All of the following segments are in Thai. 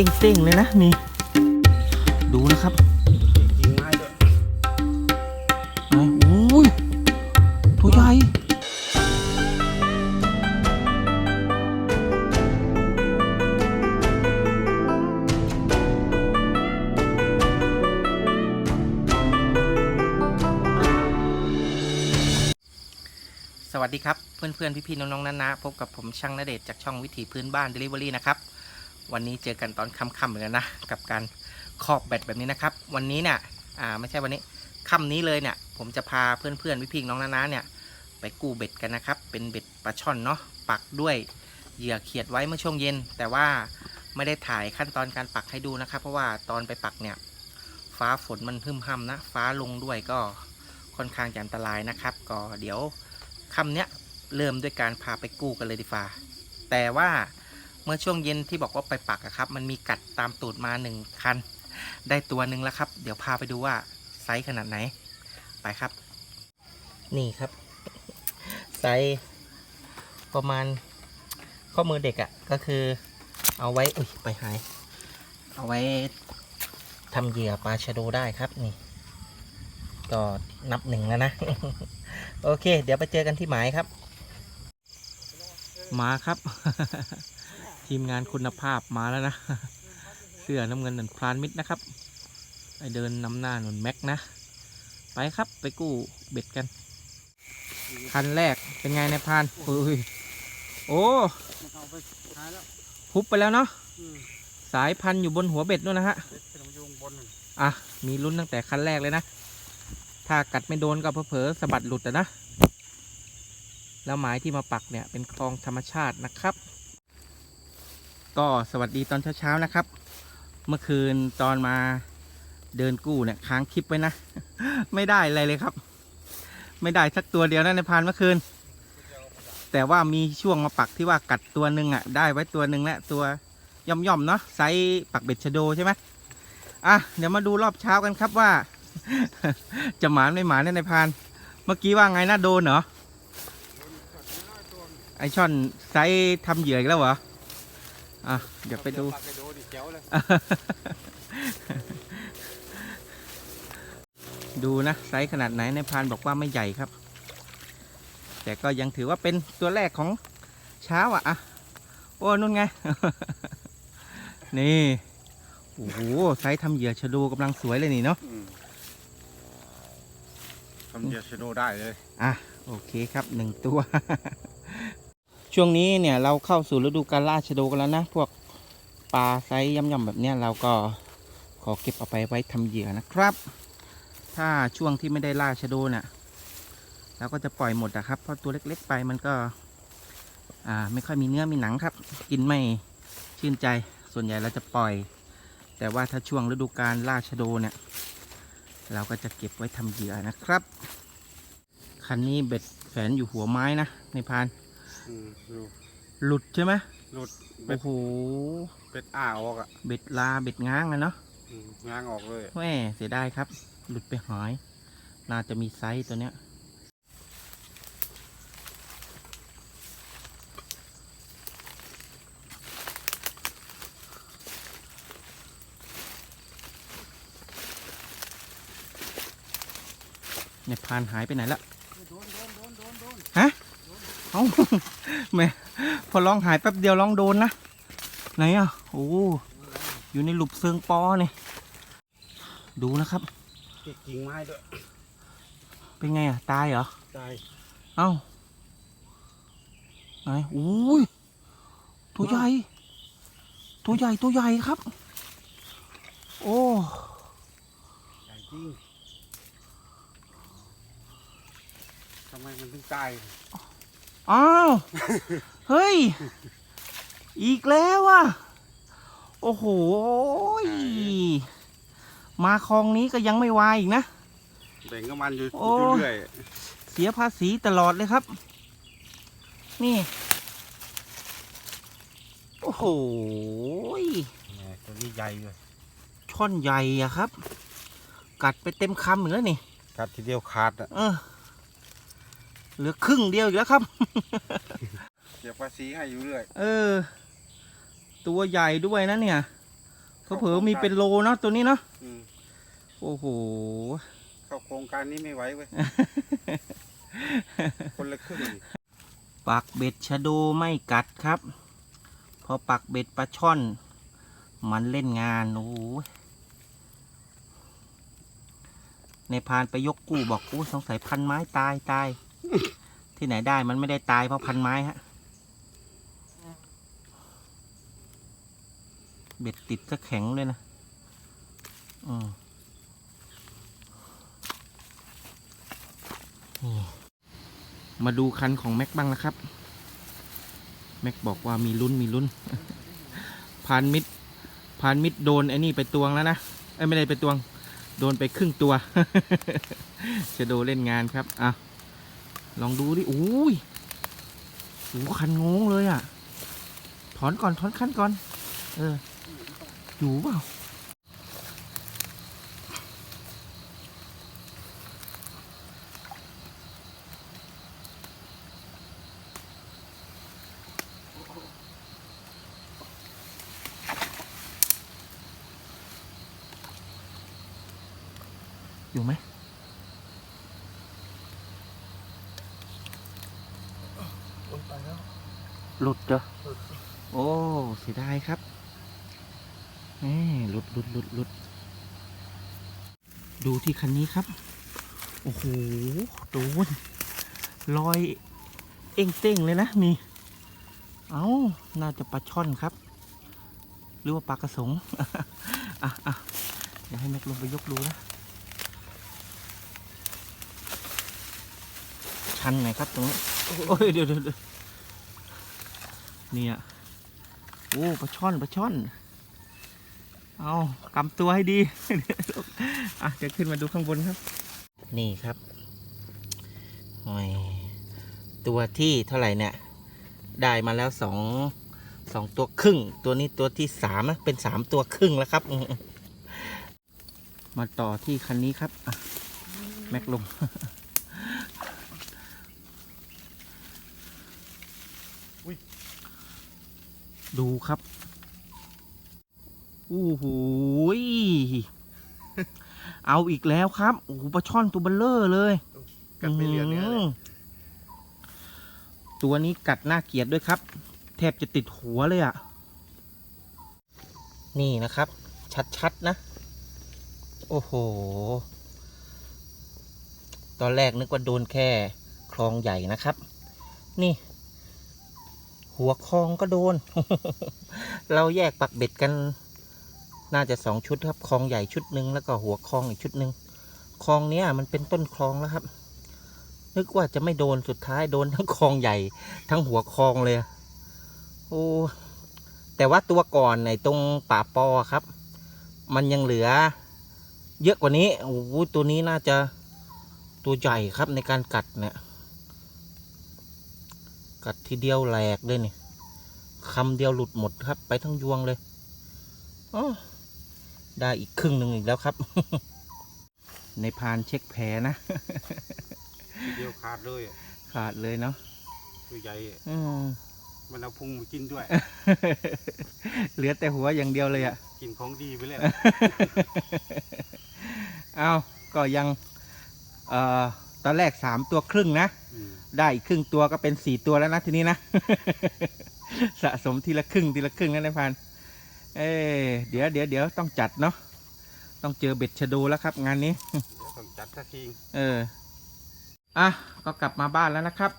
เด้งๆเลยนะนี่ ดูนะครับจริงไม้ด้วยโอ้ยตัวใหญ่สวัสดีครับ เพื่อนๆ พี่ๆ น้องๆนานาพบกับผมช่างนเดชน์จากช่องวิถีพื้นบ้าน Delivery นะครับ วันนี้เจอกันตอนค่ำๆเหมือนกันนะ กับการขอบแบตแบบนี้นะครับ วันนี้เนี่ยอ่าไม่ใช่วันนี้ค่ำนี้เลยเนี่ย ผมจะพาเพื่อนๆพี่ๆน้องนานาเนี่ย ไปกู้เบ็ดกันนะครับ เป็นเบ็ดปลาช่อนเนาะปักด้วยเหยื่อเขียดไว้เมื่อช่วงเย็น แต่ว่าไม่ได้ถ่ายขั้นตอนการปักให้ดูนะครับ เพราะว่าตอนไปปักเนี่ย ฟ้าฝนมันพึ่มห้ำนะ ฟ้าลงด้วยก็ค่อนข้างจะอันตรายนะครับ ก็เดี๋ยวคำเนี้ยเริ่มด้วยการพาไปกู้กันเลยดีฟ้าแต่ว่า มื่อช่วงเย็นที่บอกว่าไปปักอะครับ มันมีกัดตามตูดมาหนึ่งคัน ได้ตัวหนึ่งแล้วครับ เดี๋ยวพาไปดูว่าไซส์ขนาดไหน ไปครับ นี่ครับ ไซส์ประมาณข้อมือเด็กอะ่ะ ก็คือเอาไว้ อุ้ย ไปหาย เอาไว้ทำเหยื่อปลาชะโดได้ครับนี่ ก็นับหนึ่งแล้วนะ โอเค เดี๋ยวไปเจอกันที่หมายครับ มาครับ ทีมงานคุณภาพมาแล้วนะ เสื้อน้ำเงินนันพรานมิตรนะครับ ไปเดินนำหน้าหนุนแม็กนะ ไปครับไปกู้เบ็ดกัน คันแรกเป็นไงในพรานอุ้ยโอ้เอาไปหายแล้วฮุบไปแล้วเนาะสายพันอยู่บนหัวเบ็ดนู่นนะฮะอะมีลุ้นตั้งแต่คันแรกเลยนะ ถ้ากัดไม่โดนก็เผลอสะบัดหลุดนะ แล้วหมายที่มาปักเนี่ยเป็นคลองธรรมชาตินะครับ ก็สวัสดีตอนเช้าๆนะครับ เมื่อคืนตอนมาเดินกู้เนี่ยค้างคลิปไว้นะ ไม่ได้อะไรเลยครับ ไม่ได้สักตัวเดียวนะในพานเมื่อคืน แต่ว่ามีช่วงมาปักที่ว่ากัดตัวหนึ่งอะ ได้ไว้ตัวหนึ่งแล้วตัวย่อมๆเนาะไซส์ปักเบ็ดชะโดใช่ไหมอะเดี๋ยวมาดูรอบเช้ากันครับว่า จะหมานไม่หมานเนี่ยในพาน เมื่อกี้ว่าไงนะโดนเหรอไอช่อนไซส์ทำเหยื่ออีกแล้วเหรอ อะ เดี๋ยวไปดู ปากไปดูดิเจ๋วเลยดูนะไซส์ขนาดไหนในพานบอกว่าไม่ใหญ่ครับ แต่ก็ยังถือว่าเป็นตัวแรกของเช้าอะอะโอ้นู่นไง นี่ โอ้โหไซส์ทำเหยื่อชะโดูกำลังสวยเลยนี่เนาะอืมทำเดียวชโดได้เลย อะ โอเคครับหนึ่งตัว ช่วงนี้เนี่ยเราเข้าสู่ฤดูการล่าชะโดกันแล้วนะ พวกปลาไซส์ย่ำๆแบบเนี้ยเราก็ขอเก็บเอาไปไว้ทำเหยื่อนะครับ ถ้าช่วงที่ไม่ได้ล่าชะโดเนี่ยเราก็จะปล่อยหมดนะครับ เพราะตัวเล็ก ๆ ไปมันก็อ่าไม่ค่อยมีเนื้อมีหนังครับ กินไม่ชื่นใจส่วนใหญ่เราจะปล่อย แต่ว่าถ้าช่วงฤดูการล่าชะโดเนี่ยเราก็จะเก็บไว้ทำเหยื่อนะครับ คันนี้เบ็ดแฝนอยู่หัวไม้นะในพาน อืมดูหลุดใช่ไหมหลุดเบ็โอ้ดโหเป็ดอ้าออกอะเบ็ดลาเบ็ดง้างอะเนาะอืมง้างออกเลยแหม่เสียดายครับ หลุดไปหายน่าจะมีไซส์ตัวเนี้ยในพานหายไปไหนละ โดนโดนโดนโดนโดน ฮะ เอ้าแหม่พอร้องหายแป๊บเดียวร้องโดนนะ ไหนอะ โอ้อยู่ในหลุมเซิงปอเนี่ยดูนะครับติดกิ่งไม้ด้วย เป็นไงอะ ตายเหรอ ตาย เอ้าไหนอุ้ย ตัวใหญ่ ตัวใหญ่ ตัวใหญ่ครับ โอ้ใหญ่จริงทำไมมันถึงตาย อ้าว เฮ้ย อีกแล้วอะ โอ้โหยมาคลองนี้ก็ยังไม่วายอีกนะ แบ่งกับมันอยู่โอ้ อยู่เรื่อยเสียภาษีตลอดเลยครับ นี่ โอ้โหยแหมตัวนี้ใหญ่เลยช่อนใหญ่อะครับ กัดไปเต็มคำเหมือนแล้วนี่กัดทีเดียวขาดอะ เออ เหลือครึ่งเดียวอีกแล้วครับเสียภาษีให้อยู่เรื่อย เออ ตัวใหญ่ด้วยนะเนี่ยเผลอๆมีเป็นโลเนาะตัวนี้เนาะอืมโอ้โห เข้าโครงการนี้ไม่ไหวเว้ย คนละครึ่งดิปักเบ็ดชะโดไม่กัดครับ พอปักเบ็ดปลาช่อน มันเล่นงานโอ้โหในพานไปยกกู้บอกกู้สงสัยพันไม้ตายตาย ที่ไหนได้มันไม่ได้ตายเพราะพันไม้ฮะ เบ็ดติดก็แข็งเลยนะอืมมาดูคันของแม็กบ้างนะครับ แม็กบอกว่ามีลุ้นมีลุ้นพานมิดพานมิดโดนไอ้นี่ไปตวงแล้วนะไอ้ไม่ได้ไปตวง โดนไปครึ่งตัว จะโดเล่นงานครับอะ ลองดูดิอุ้ยโอ้คันงงเลยอะ ถอนก่อน ถอนคันก่อน เออ อยู่เปล่า หลุดเหรอโอ้เสียดายครับแหมหลุดหลุดหลุดหลุดดูที่คันนี้ครับ โอ้โหโดนลอยเอ้งเต้งเลยนะนี่ เอา้าน่าจะปลาช่อนครับ หรือว่าปลากระสงอะอะเดี๋ยวให้แม็กลงไปยกดูนะ ชันไหนครับตรงนี้ โอ้ยเดี๋ยวเดี๋ยว เนี่ยโอ้ปลาช่อนปลาช่อน เอากำตัวให้ดีอะเดี๋ยวขึ้นมาดูข้างบนครับ นี่ครับโอ้ยตัวที่เท่าไหร่เนี่ย ได้มาแล้วสองสองตัวครึ่ง ตัวนี้ตัวที่สามนะเป็นสามตัวครึ่งแล้วครับ มาต่อที่คันนี้ครับแม็กลง ดูครับโอ้โหยเอาอีกแล้วครับโอ้โหปลาช่อนตัวเบลเลอร์เลยกัดไม่เหลือเนื้อเลยมตัวนี้กัดน่าเกลียดด้วยครับ แทบจะติดหัวเลยอะ่ะ นี่นะครับ ชัดๆนะ โอ้โห ตอนแรกนึกว่าโดนแค่คลองใหญ่นะครับ นี่ หัวคลองก็โดน เราแยกปักเบ็ดกัน น่าจะสองชุดครับคลองใหญ่ชุดหนึ่งแล้วก็หัวคลองอีกชุดหนึ่งคลองเนี้ยมันเป็นต้นคลองแล้วครับ นึกว่าจะไม่โดนสุดท้ายโดนทั้งคลองใหญ่ ทั้งหัวคลองเลยโอ้แต่ว่าตัวก่อนในตรงป่าปอครับ มันยังเหลือ เยอะกว่านี้โอ้ตัวนี้น่าจะตัวใหญ่ครับในการกัดเนี่ย กัดทีเดียวแหลกเลยนี่คำเดียวหลุดหมดครับ ไปทั้งยวงเลยอ้อได้อีกครึ่งหนึ่งอีกแล้วครับ ในพานเช็คแผลนะทีเดียวขาดเลยอะขาดเลยเนาะตัวใหญ่อะอืมมันเอาพุงมากินด้วย เหลือแต่หัวอย่างเดียวเลยอะ่ะ กินของดีไปแล้ว เอาก็ยัง เอ่อ ตอนแรกสามตัวครึ่งนะอืมได้อีกครึ่งตัวก็เป็นสี่ตัวแล้วนะทีนี้นะ สะสมทีละครึ่งทีละครึ่งนะนายพัน เอ้ยเดี๋ยวเดี๋ยวเดี๋ยวต้องจัดเนาะ ต้องเจอเบ็ดชะโดแล้วครับ งานนี้เดี๋ยวต้องจัดสักที เออ อะ ก็กลับมาบ้านแล้วนะครับ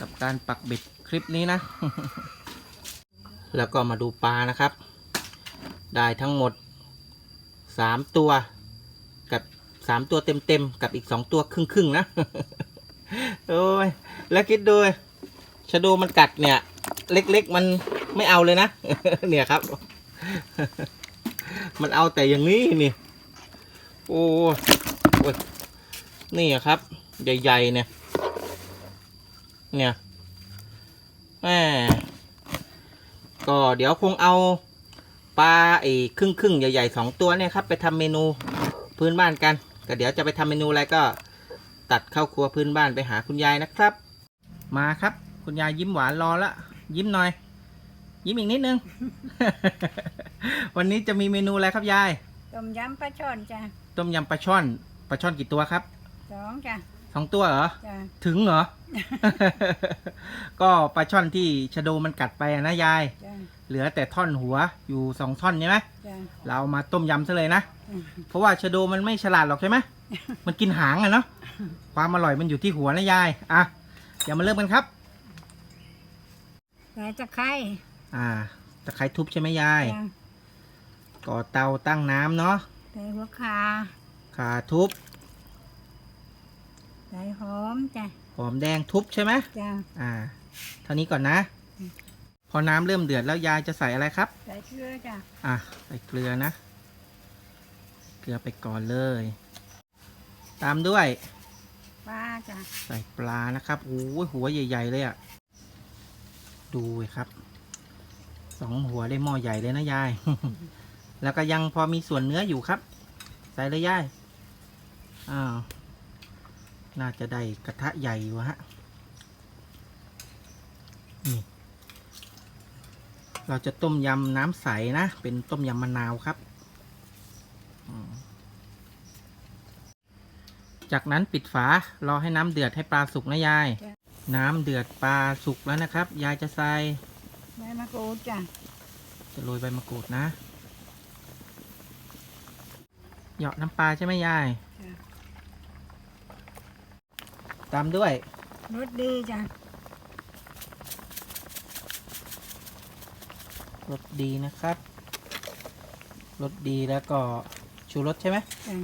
กับการปักเบ็ดคลิปนี้นะ แล้วก็มาดูปลานะครับ ได้ทั้งหมดสามตัวกับ สามตัวเต็มๆกับอีกสองตัวครึ่งๆนะโอ้ยแล้วคิดดูชะโดมันกัดเนี่ย เล็กๆมันไม่เอาเลยนะ เนี่ยครับ มันเอาแต่อย่างนี้นี่ โอ้ยโอ้ยนี่ครับ ใหญ่ๆเนี่ย เนี่ยแหมก็เดี๋ยวคงเอาปลาไอ้ครึ่งครึ่งๆใหญ่ๆสองตัวเนี่ยครับ ไปทำเมนูพื้นบ้านกัน ก็เดี๋ยวจะไปทำเมนูอะไรก็ตัดเข้าครัวพื้นบ้านไปหาคุณยายนะครับ มาครับ คุณยายยิ้มหวานรอละยิ้มหน่อย ยิ้มอีกนิดนึง วันนี้จะมีเมนูอะไรครับยาย ต้มยำปลาช่อนจ้ะต้มยำปลาช่อนปลาช่อนกี่ตัวครับสองจ้ะส องตัวเหรอ จ้ะถึงเหรอ ก็ปลาช่อนที่ชะโดมันกัดไปอะนะยาย จ้ะเหลือแต่ท่อนหัวอยู่สองท่อนใช่ไหมจ้ะเราเอามาต้มยำซะเลยนะ อืมเพราะว่าชะโดมันไม่ฉลาดหรอกใช่ไหม มันกินหางอะเนาะ ความอร่อยมันอยู่ที่หัวนะยาย อะ เดี๋ยวมาเริ่มกันครับ ใส่ตะไคร้อ่า ตะไคร้ทุบใช่ไหมยาย จ้ะก่อเตาตั้งน้ำเนาะ ใส่หัวคาขาทุบ ใส่หอมจ้ะหอมแดงทุบใช่ไหมจ้ะอ่า เท่านี้ก่อนนะอืมพอน้ำเริ่มเดือดแล้วยายจะใส่อะไรครับ ใส่เกลือจ้ะอะใส่เกลือนะ เกลือไปก่อนเลย ตามด้วย ปลาจ้ะใส่ปลานะครับโอ้ยหัวใหญ่ ๆ เลยอะ่ะ ดูครับ สองหัวได้หม้อใหญ่เลยนะยาย แล้วก็ยังพอมีส่วนเนื้ออยู่ครับ ใส่เลยยาย อ้าว น่าจะได้กระทะใหญ่อยู่ฮะ นี่ เราจะต้มยำน้ำใสนะ เป็นต้มยำมะนาวครับอืมจากนั้นปิดฝา รอให้น้ำเดือดให้ปลาสุกนะยาย น้ำเดือดปลาสุกแล้วนะครับ ยายจะใส่ใบมะกรูดจ้ะ จะโรยใบมะกรูดนะ เหยาะน้ำปลาใช่ไหมยาย จ้ะ ตามด้วยรสดีจ้ะรสดีนะครับรสดีแล้วก็ชูรสใช่ไหมจ้ะ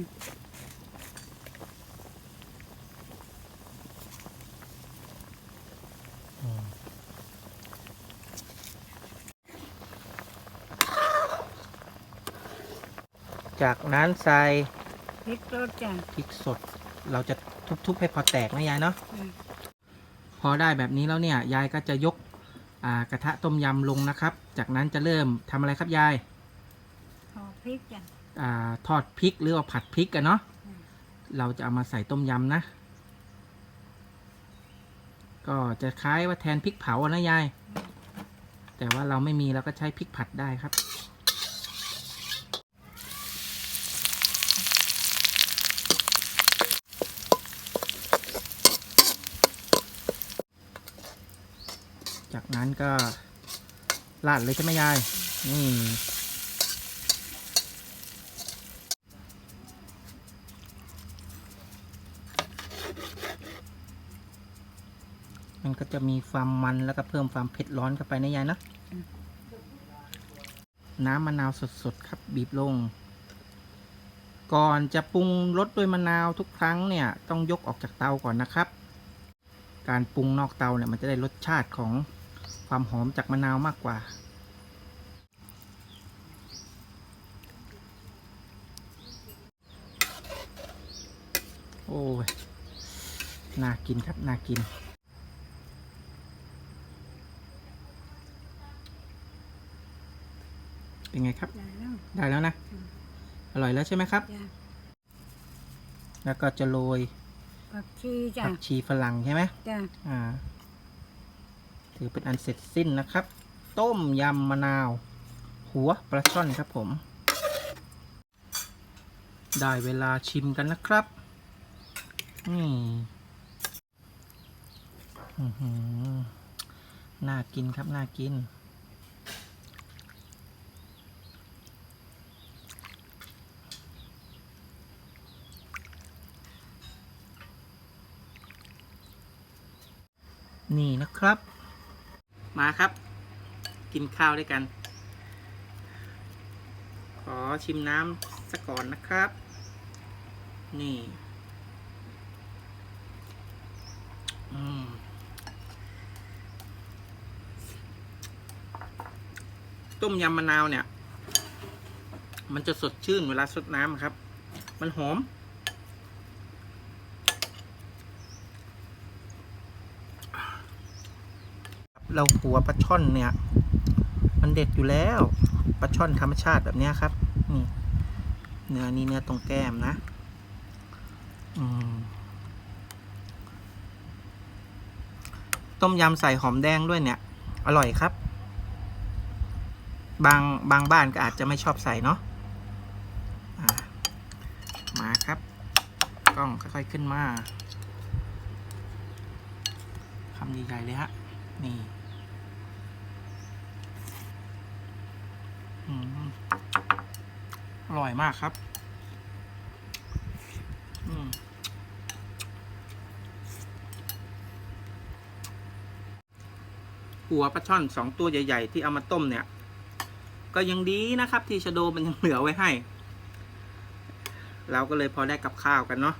อืมจากนั้นใส่พริกรสจ้ะพริกสดเราจะ ทุบๆให้พอแตกนะยายเนาะจ้ะพอได้แบบนี้แล้วเนี่ยยายก็จะยกอ่ากระทะต้มยำลงนะครับ จากนั้นจะเริ่มทำอะไรครับยายห่อพริกจ้ะอาทอดพริกหรือว่าผัดพริกกันเนาะอืมเราจะเอามาใส่ต้มยำนะ ก็จะคล้ายว่าแทนพริกเผาอะนะยาย แต่ว่าเราไม่มีเราก็ใช้พริกผัดได้ครับ นั้นก็ราดเลยใช่ไหมยาย นี่ มันก็จะมีความมันแล้วก็เพิ่มความเผ็ดร้อนเข้าไปนะยายนะ น้ำมะนาวสดๆครับ บีบลง ก่อนจะปรุงรสด้วยมะนาวทุกครั้งเนี่ย ต้องยกออกจากเตาก่อนนะครับ การปรุงนอกเตาเนี่ยมันจะได้รสชาติของ ความหอมจากมะนาวมากกว่า โอ้ย น่ากินครับ น่ากินเป็นไงครับ ได้แล้วได้แล้วนะอืมอร่อยแล้วใช่ไหมครับ จ้ะแล้วก็จะโรยผักชีจ้ะผักชีฝรั่งใช่ไหมจ้ะ อ่า ถือเป็นอันเสร็จสิ้นนะครับ ต้มยำมะนาว หัวปลาช่อนครับผม ได้เวลาชิมกันนะครับนี่อื้อหือน่ากินครับน่ากิน นี่นะครับ มาครับ กินข้าวด้วยกัน ขอชิมน้ำสักก่อนนะครับ นี่อืมต้มยำมะนาวเนี่ย มันจะสดชื่นเวลาสดน้ำครับ มันหอม เราหัวปลาช่อนเนี่ย มันเด็ดอยู่แล้วปลาช่อนธรรมชาติแบบนี้ครับ นี่ เนื้อนี่เนื้อตรงแก้มนะอืมต้มยำใส่หอมแดงด้วยเนี่ย อร่อยครับ บางบางบ้านก็อาจจะไม่ชอบใส่เนาะอะมาครับ กล้องค่อยๆขึ้นมาคำใหญ่ๆเลยฮะ นี่ อร่อยมากครับ หัวปลาช่อนสองตัวใหญ่ ๆ ที่เอามาต้มเนี่ย ก็ยังดีนะครับ ที่ชะโดมันยังเหลือไว้ให้ เราก็เลยพอได้กับข้าวกันเนาะ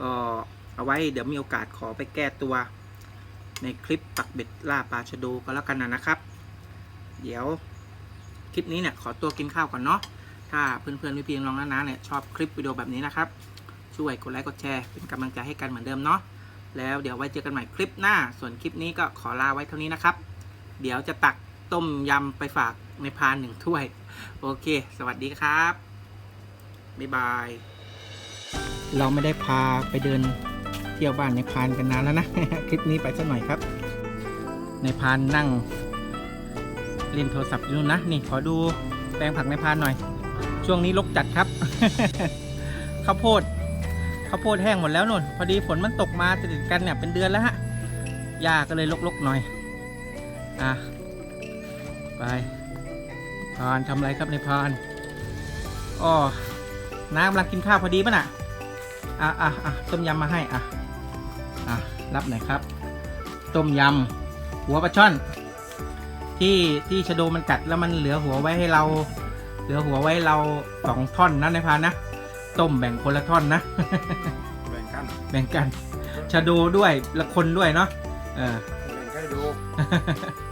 ก็เอาไว้เดี๋ยวมีโอกาสขอไปแก้ตัวในคลิปตักเบ็ดล่าปลาชะโดก็แล้วกันนะนะครับ เดี๋ยว คลิปนี้เนี่ยขอตัวกินข้าวก่อนเนาะถ้าเพื่อนๆพี่ๆน้องน้าๆเนี่ยชอบคลิปวิดีโอแบบนี้นะครับช่วยกดไลค์กดแชร์เป็นกำลังใจให้กันเหมือนเดิมเนาะแล้วเดี๋ยวไว้เจอกันใหม่คลิปหน้า ส่วนคลิปนี้ก็ขอลาไว้เท่านี้นะครับ เดี๋ยวจะตักต้มยำไปฝากในพานหนึ่งถ้วย โอเค สวัสดีครับ บ๊ายบาย เราไม่ได้พาไปเดินเที่ยวบ้านในพานกันนานแล้วนะ คลิปนี้ไปสักหน่อยครับ ในพานนั่ง เล่นโทรศัพท์อยู่นู่นนะ นี่ขอดูแปลงผักในพานหน่อย ช่วงนี้ลกจัดครับ ข้าวโพดข้าวโพดแห้งหมดแล้วนุ่น พอดีฝนมันตกมาติดกันเนี่ยเป็นเดือนแล้วฮะหญ้าก็เลยลกๆหน่อย อะ ไปพานทำอะไรครับในพานอ๋อน้ำกำลังกินข้าวพอดีป่ะน่ะ อะอะอะต้มยำมาให้ อะ อะ รับหน่อยครับ ต้มยำหัวปลาช่อน ที่ที่ชะโดมันกัดแล้วมันเหลือหัวไว้ให้เรา เหลือหัวไว้ให้เราสองท่อนนะในพานนะต้มแบ่งคนละท่อนนะ แบ่งกันแบ่งกันชะโดด้วยละคนด้วยเนาะเออแบ่งให้ดูเ